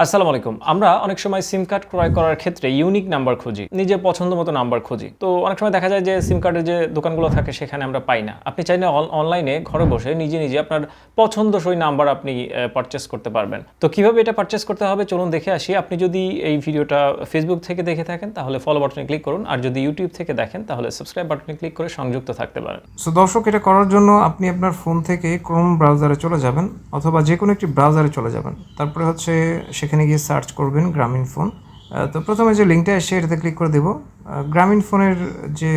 আসসালামু আলাইকুম। আমরা অনেক সময় সিম কার্ড ক্রয় করার ক্ষেত্রে ইউনিক নাম্বার খুঁজি, নিজের পছন্দ মতো নাম্বার খুঁজি। তো অনেক সময় দেখা যায় যে সিম কার্ডের যে দোকানগুলো থাকে সেখানে আমরা পাই না। আপনি চাইলে অনলাইনে ঘরে বসে নিজে নিজে আপনার পছন্দসই নাম্বার আপনি পারচেস করতে পারবেন। তো কীভাবে এটা পারচেস করতে হবে? চলুন দেখে আসি। আপনি যদি এই ভিডিওটা ফেসবুক থেকে দেখে থাকেন, তাহলে ফলো বাটনে ক্লিক করুন। আর যদি ইউটিউব থেকে দেখেন, তাহলে সাবস্ক্রাইব বাটনে ক্লিক করে সংযুক্ত থাকতে পারেন। সো দর্শক, এটা করার জন্য আপনি আপনার ফোন থেকে ক্রোম ব্রাউজারে চলে যাবেন, অথবা যে কোনো একটি ব্রাউজারে চলে যাবেন। তারপরে হচ্ছে সেখানে গিয়ে সার্চ করবেন গ্রামীণ ফোন তো প্রথমে যে লিঙ্কটা এসে এটাতে ক্লিক করে দেব। গ্রামীণ ফোনের যে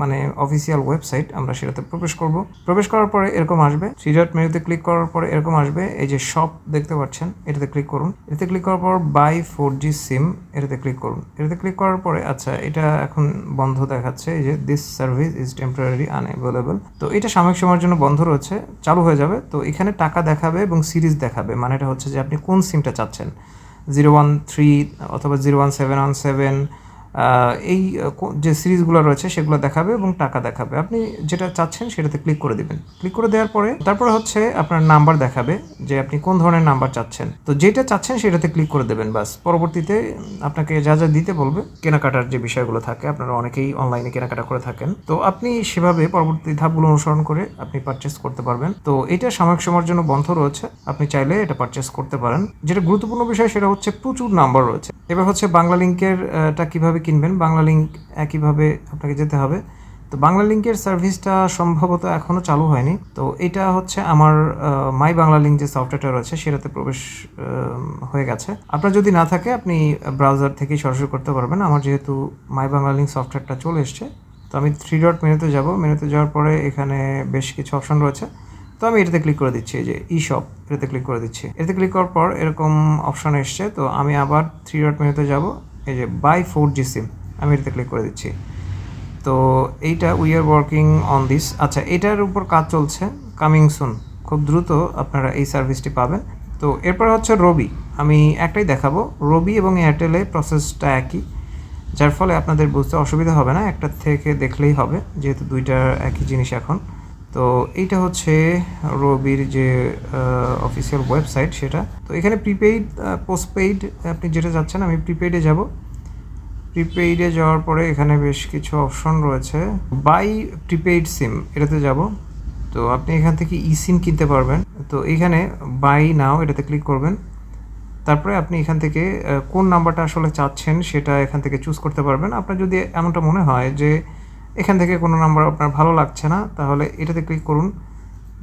মানে অফিসিয়াল ওয়েবসাইট আমরা সেটাতে প্রবেশ করব। প্রবেশ করার পরে এরকম আসবে। থ্রি ডট মেনুতে ক্লিক করার পরে এরকম আসবে। এই যে শপ দেখতে পাচ্ছেন, এটাতে ক্লিক করুন। এটাতে ক্লিক করার পর বাই ফোর জি সিম এটাতে ক্লিক করুন। এটাতে ক্লিক করার পরে আচ্ছা এটা এখন বন্ধ দেখাচ্ছে। এই যে this service is temporary unavailable তো এটা সাময়িক সময়ের জন্য বন্ধ রয়েছে, চালু হয়ে যাবে। তো এখানে টাকা দেখাবে এবং সিরিজ দেখাবে। মানে এটা হচ্ছে যে, আপনি কোন সিমটা চাচ্ছেন? জিরো ওয়ান থ্রি অথবা zero one seven one seven এই যে সিরিজগুলো রয়েছে সেগুলো দেখাবে এবং টাকা দেখাবে। আপনি যেটা চাচ্ছেন সেটাতে ক্লিক করে দিবেন। ক্লিক করে দেওয়ার পরে তারপরে হচ্ছে আপনার নাম্বার দেখাবে যে আপনি কোন ধরনের নাম্বার চাচ্ছেন। তো যেটা চাচ্ছেন সেটাতে ক্লিক করে দেবেন বাস পরবর্তীতে আপনাকে যা যা দিতে বলবে, কেনাকাটার যে বিষয়গুলো থাকে, আপনারা অনেকেই অনলাইনে কেনাকাটা করে থাকেন। তো আপনি সেভাবে পরবর্তী ধাপগুলো অনুসরণ করে আপনি পারচেস করতে পারবেন। তো এটা সাময়িক সময়ের জন্য বন্ধ রয়েছে। আপনি চাইলে এটা পারচেস করতে পারেন। যেটা গুরুত্বপূর্ণ বিষয় সেটা হচ্ছে প্রচুর নাম্বার রয়েছে। এবার হচ্ছে বাংলা লিঙ্কের টা কীভাবে কিনবেন, বাংলা লিঙ্ক একইভাবে আপনাকে যেতে হবে। তো বাংলা লিঙ্কের সার্ভিসটা সম্ভবত এখনও চালু হয়নি। তো এটা হচ্ছে আমার মাই বাংলা লিঙ্ক যে সফটওয়্যারটা রয়েছে, সেটাতে প্রবেশ হয়ে গেছে। আপনার যদি না থাকে, আপনি ব্রাউজার থেকেই সরাসরি করতে পারবেন। আমার যেহেতু মাই বাংলা লিঙ্ক সফটওয়্যারটা চলে এসছে, তো আমি থ্রি ডট মেনুতে যাব। মেনুতে যাওয়ার পরে এখানে বেশ কিছু অপশন রয়েছে। তো আমি এটাতে ক্লিক করে দিচ্ছি যে ই শপ এটাতে ক্লিক করে দিচ্ছি। এটাতে ক্লিক করার পর এরকম অপশন এসছে। তো আমি আবার থ্রি ডট মেনুতে যাব। এই যে বাই ফোর জি সিম আমি এটাতে ক্লিক করে দিচ্ছি। তো এইটা we are working on this আচ্ছা এটার উপর কাজ চলছে কামিং সুন খুব দ্রুত আপনারা এই সার্ভিসটি পাবেন। তো এরপর হচ্ছে রবি আমি একটাই দেখাবো। রবি এবং এয়ারটেলে প্রসেসটা একই, যার ফলে আপনাদের বুঝতে অসুবিধা হবে না। একটা থেকে দেখলেই হবে, যেহেতু দুইটা একই জিনিস এখন। তো এইটা হচ্ছে রবির যে অফিসিয়াল ওয়েবসাইট সেটা। তো এখানে প্রিপেইড পোস্টপেইড আপনি যেটা যাচ্ছেন, আমি প্রিপেইডে যাব। প্রিপেইডে যাওয়ার পরে এখানে বেশ কিছু অপশন রয়েছে। বাই প্রিপেইড সিম এটাতে যাব। তো আপনি এখান থেকে ই সিম কিনতে পারবেন। তো এখানে বাই নাও এটাতে ক্লিক করবেন। তারপরে আপনি এখান থেকে কোন নাম্বারটা আসলে চাচ্ছেন সেটা এখান থেকে চুজ করতে পারবেন। আপনার যদি এমনটা মনে হয় যে এখান থেকে কোনো নাম্বার আপনার ভালো লাগছে না, তাহলে এটাতে ক্লিক করুন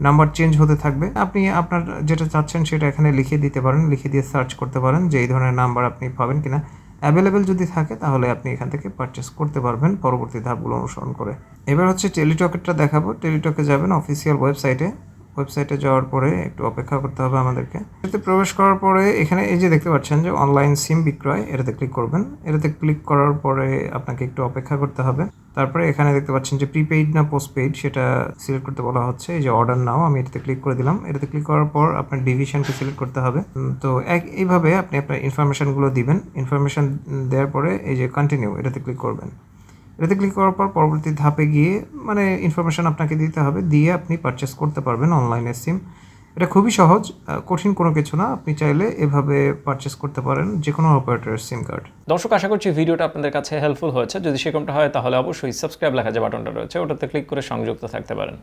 নাম্বার চেঞ্জ হতে থাকবে। আপনি আপনার যেটা চাচ্ছেন সেটা এখানে লিখে দিতে পারেন লিখে দিয়ে সার্চ করতে পারেন যে এই ধরনের নাম্বার আপনি পাবেন কিনা। অ্যাভেলেবেল যদি থাকে, তাহলে আপনি এখান থেকে পারচেস করতে পারবেন পরবর্তী ধাপগুলো অনুসরণ করে। এবার হচ্ছে টেলিটকেটটা দেখাবো। টেলিটকে যাবেন অফিসিয়াল ওয়েবসাইটে ওয়েবসাইটে যাওয়ার পরে একটু অপেক্ষা করতে হবে আমাদেরকে। এতে প্রবেশ করার পরে এখানে এই যে দেখতে পাচ্ছেন যে অনলাইন সিম বিক্রয়, এটাতে ক্লিক করবেন। এটাতে ক্লিক করার পরে আপনাকে একটু অপেক্ষা করতে হবে। তারপরে এখানে দেখতে পাচ্ছেন যে প্রিপেইড না পোস্টপেইড সেটা সিলেক্ট করতে বলা হচ্ছে। এই যে অর্ডার নাও আমি এটাতে ক্লিক করে দিলাম। এটাতে ক্লিক করার পর আপনার ডিভিশনকে সিলেক্ট করতে হবে। তো এক, এইভাবে আপনি আপনার ইনফরমেশনগুলো দিবেন। ইনফরমেশন দেওয়ার পরে এই যে কন্টিনিউ এটাতে ক্লিক করবেন। এটাতে ক্লিক করার পর পরবর্তী ধাপে গিয়ে মানে ইনফরমেশান আপনাকে দিতে হবে, দিয়ে আপনি পারচেস করতে পারবেন অনলাইনে সিম এটা খুবই সহজ কঠিন কোনো কিছু না। আপনি চাইলে এভাবে পারচেস করতে পারেন যে কোনো অপারেটরের সিম কার্ড দর্শক, আশা করছি ভিডিওটা আপনাদের কাছে হেল্পফুল হয়েছে। যদি সেরকমটা হয়, তাহলে অবশ্যই সাবস্ক্রাইব লেখা যে বাটনটা রয়েছে, ওটাতে ক্লিক করে সংযুক্ত থাকতে পারেন।